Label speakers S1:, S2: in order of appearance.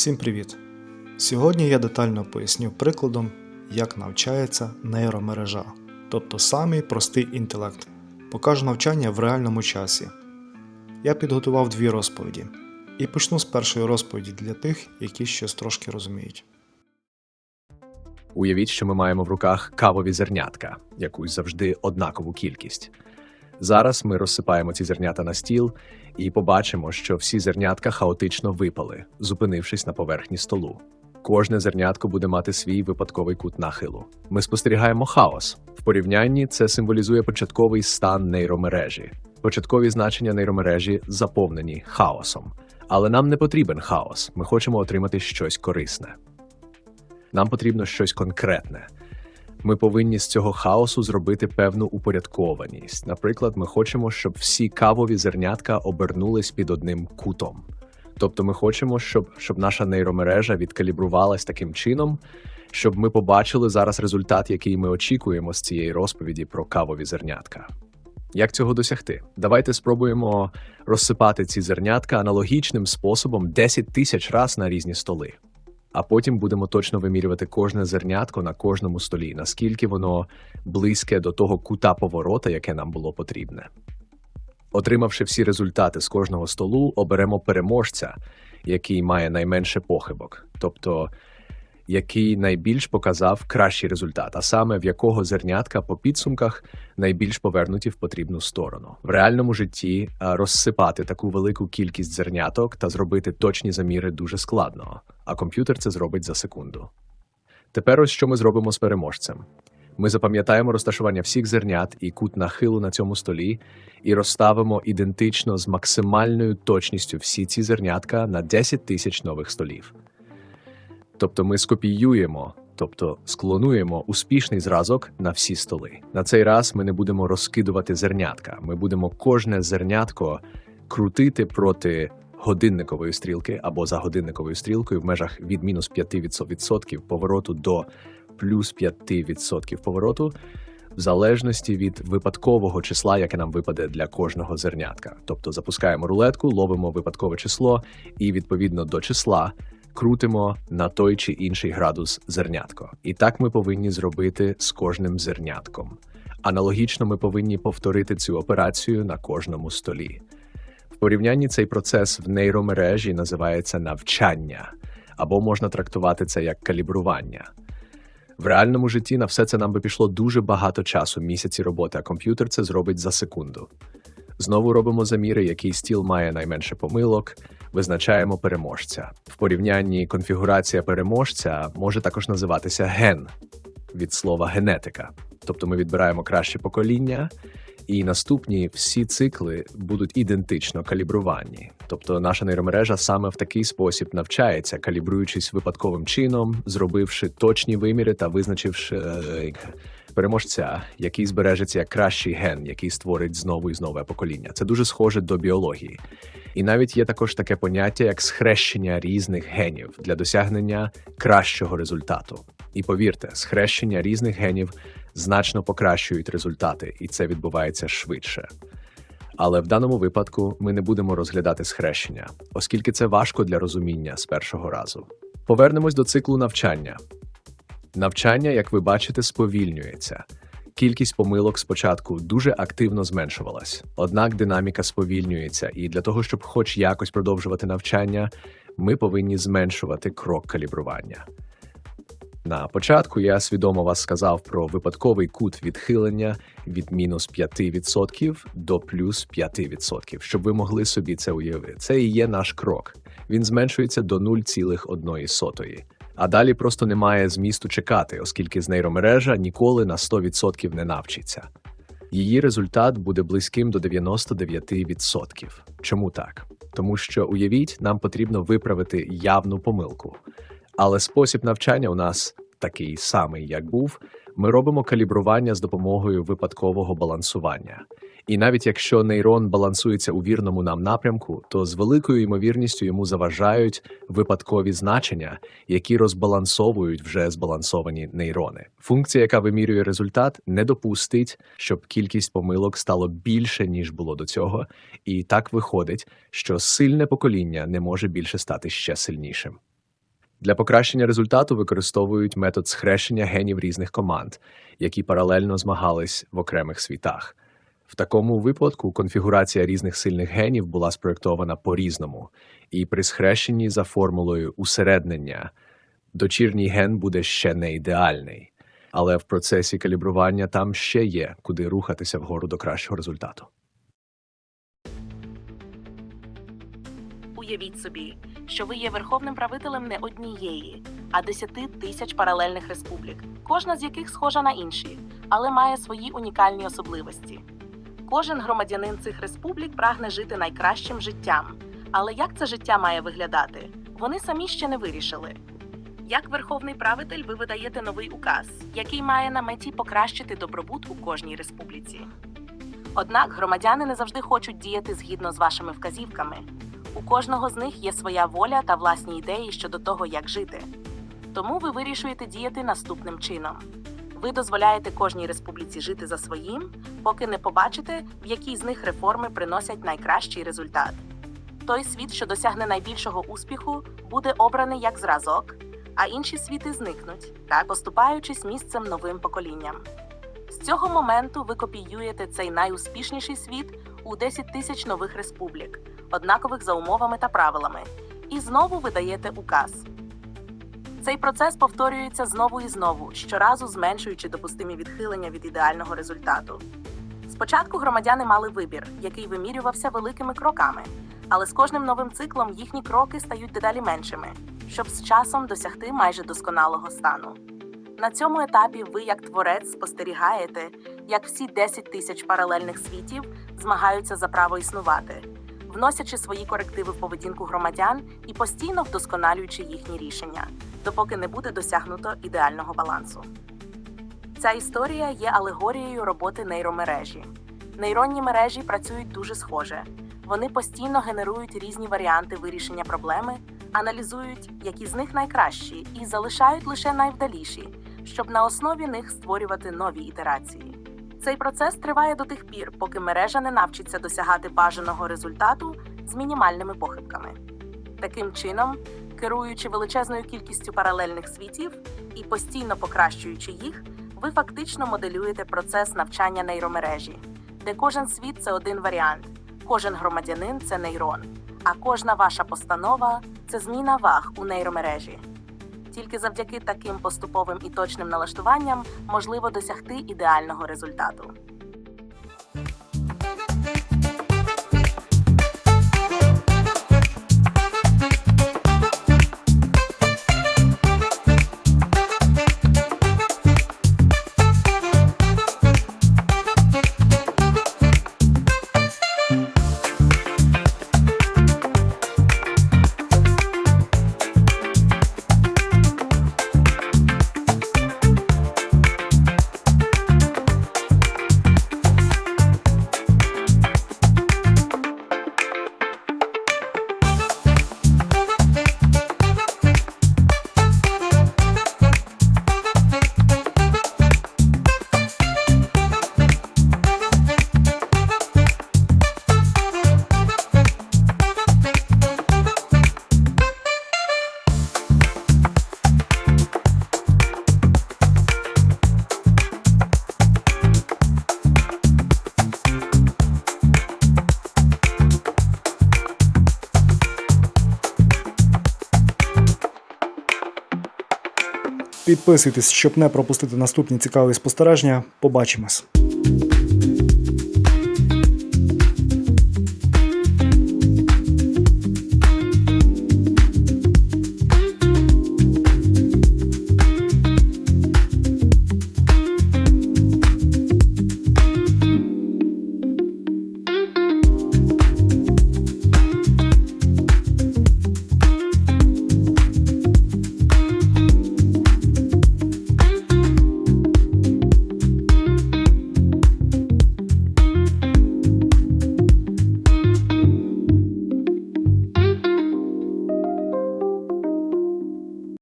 S1: Всім привіт! Сьогодні я детально поясню прикладом, як навчається нейромережа, тобто самий простий інтелект. Покажу навчання в реальному часі. Я підготував дві розповіді і почну з першої розповіді для тих, які щось трошки розуміють.
S2: Уявіть, що ми маємо в руках кавові зернятка, якусь завжди однакову кількість. Зараз ми розсипаємо ці зернята на стіл і побачимо, що всі зернятка хаотично випали, зупинившись на поверхні столу. Кожне зернятко буде мати свій випадковий кут нахилу. Ми спостерігаємо хаос. В порівнянні це символізує початковий стан нейромережі. Початкові значення нейромережі заповнені хаосом. Але нам не потрібен хаос. Ми хочемо отримати щось корисне. Нам потрібно щось конкретне. Ми повинні з цього хаосу зробити певну упорядкованість. Наприклад, ми хочемо, щоб всі кавові зернятка обернулись під одним кутом. Тобто, ми хочемо, щоб, щоб наша нейромережа відкалібрувалась таким чином, щоб ми побачили зараз результат, який ми очікуємо з цієї розповіді про кавові зернятка. Як цього досягти? Давайте спробуємо розсипати ці зернятка аналогічним способом 10 тисяч раз на різні столи а потім будемо точно вимірювати кожне зернятко на кожному столі, наскільки воно близьке до того кута поворота, яке нам було потрібне. Отримавши всі результати з кожного столу, оберемо переможця, який має найменше похибок, тобто який найбільш показав кращий результат, а саме в якого зернятка по підсумках найбільш повернуті в потрібну сторону. В реальному житті розсипати таку велику кількість зерняток та зробити точні заміри дуже складно, а комп'ютер це зробить за секунду. Тепер ось що ми зробимо з переможцем. Ми запам'ятаємо розташування всіх зернят і кут нахилу на цьому столі і розставимо ідентично з максимальною точністю всі ці зернятка на 10 тисяч нових столів. Тобто ми скопіюємо, тобто склонуємо успішний зразок на всі столи. На цей раз ми не будемо розкидувати зернятка. Ми будемо кожне зернятко крутити проти годинникової стрілки або за годинниковою стрілкою в межах від мінус 5% повороту до плюс 5% повороту. В залежності від випадкового числа, яке нам випаде для кожного зернятка. Тобто запускаємо рулетку, ловимо випадкове число, і відповідно до числа крутимо на той чи інший градус зернятко. І так ми повинні зробити з кожним зернятком. Аналогічно ми повинні повторити цю операцію на кожному столі. В порівнянні цей процес в нейромережі називається навчання, або можна трактувати це як калібрування. В реальному житті на все це нам би пішло дуже багато часу, місяці роботи, а комп'ютер це зробить за секунду. Знову робимо заміри, який стіл має найменше помилок, визначаємо переможця. В порівнянні конфігурація переможця може також називатися ген від слова генетика. Тобто ми відбираємо краще покоління, і наступні всі цикли будуть ідентично калібровані. Тобто наша нейромережа саме в такий спосіб навчається, калібруючись випадковим чином, зробивши точні виміри та визначивши е, переможця, який збережеться як кращий ген, який створить знову і знову покоління. Це дуже схоже до біології. І навіть є також таке поняття, як схрещення різних генів для досягнення кращого результату. І повірте, схрещення різних генів значно покращують результати, і це відбувається швидше. Але в даному випадку ми не будемо розглядати схрещення, оскільки це важко для розуміння з першого разу. Повернемось до циклу навчання. Навчання, як ви бачите, сповільнюється. Кількість помилок спочатку дуже активно зменшувалась, однак динаміка сповільнюється, і для того, щоб хоч якось продовжувати навчання, ми повинні зменшувати крок калібрування. На початку я свідомо вас сказав про випадковий кут відхилення від мінус 5% до плюс 5%, щоб ви могли собі це уявити. Це і є наш крок. Він зменшується до 0,1. А далі просто немає змісту чекати, оскільки з нейромережа ніколи на 100% не навчиться. Її результат буде близьким до 99%. Чому так? Тому що уявіть, нам потрібно виправити явну помилку. Але спосіб навчання у нас такий самий, як був. Ми робимо калібрування з допомогою випадкового балансування. І навіть якщо нейрон балансується у вірному нам напрямку, то з великою ймовірністю йому заважають випадкові значення, які розбалансовують вже збалансовані нейрони. Функція, яка вимірює результат, не допустить, щоб кількість помилок стало більше ніж було до цього, і так виходить, що сильне покоління не може більше стати ще сильнішим. Для покращення результату використовують метод схрещення генів різних команд, які паралельно змагались в окремих світах. В такому випадку конфігурація різних сильних генів була спроєктована по-різному, і при схрещенні за формулою усереднення дочірній ген буде ще не ідеальний, але в процесі калібрування там ще є куди рухатися вгору до кращого результату.
S3: Уявіть собі, що ви є верховним правителем не однієї, а десяти тисяч паралельних республік, кожна з яких схожа на інші, але має свої унікальні особливості. Кожен громадянин цих республік прагне жити найкращим життям. Але як це життя має виглядати? Вони самі ще не вирішили. Як верховний правитель, ви видаєте новий указ, який має на меті покращити добробут у кожній республіці. Однак громадяни не завжди хочуть діяти згідно з вашими вказівками. У кожного з них є своя воля та власні ідеї щодо того, як жити. Тому ви вирішуєте діяти наступним чином: ви дозволяєте кожній республіці жити за своїм, поки не побачите, в якій з них реформи приносять найкращий результат. Той світ, що досягне найбільшого успіху, буде обраний як зразок, а інші світи зникнуть, так поступаючись місцем новим поколінням. З цього моменту ви копіюєте цей найуспішніший світ у 10 тисяч нових республік, однакових за умовами та правилами, і знову видаєте указ. Цей процес повторюється знову і знову, щоразу зменшуючи допустимі відхилення від ідеального результату. Спочатку громадяни мали вибір, який вимірювався великими кроками, але з кожним новим циклом їхні кроки стають дедалі меншими, щоб з часом досягти майже досконалого стану. На цьому етапі ви, як творець, спостерігаєте, як всі 10 тисяч паралельних світів змагаються за право існувати, вносячи свої корективи в поведінку громадян і постійно вдосконалюючи їхні рішення, допоки не буде досягнуто ідеального балансу. Ця історія є алегорією роботи нейромережі. Нейронні мережі працюють дуже схоже. Вони постійно генерують різні варіанти вирішення проблеми, аналізують, які з них найкращі, і залишають лише найвдаліші, щоб на основі них створювати нові ітерації. Цей процес триває до тих пір, поки мережа не навчиться досягати бажаного результату з мінімальними похибками. Таким чином, керуючи величезною кількістю паралельних світів і постійно покращуючи їх, ви фактично моделюєте процес навчання нейромережі, де кожен світ це один варіант, кожен громадянин це нейрон, а кожна ваша постанова це зміна ваг у нейромережі. Тільки завдяки таким поступовим і точним налаштуванням можливо досягти ідеального результату.
S1: Підписуйтесь, щоб не пропустити наступні цікаві спостереження. Побачимось!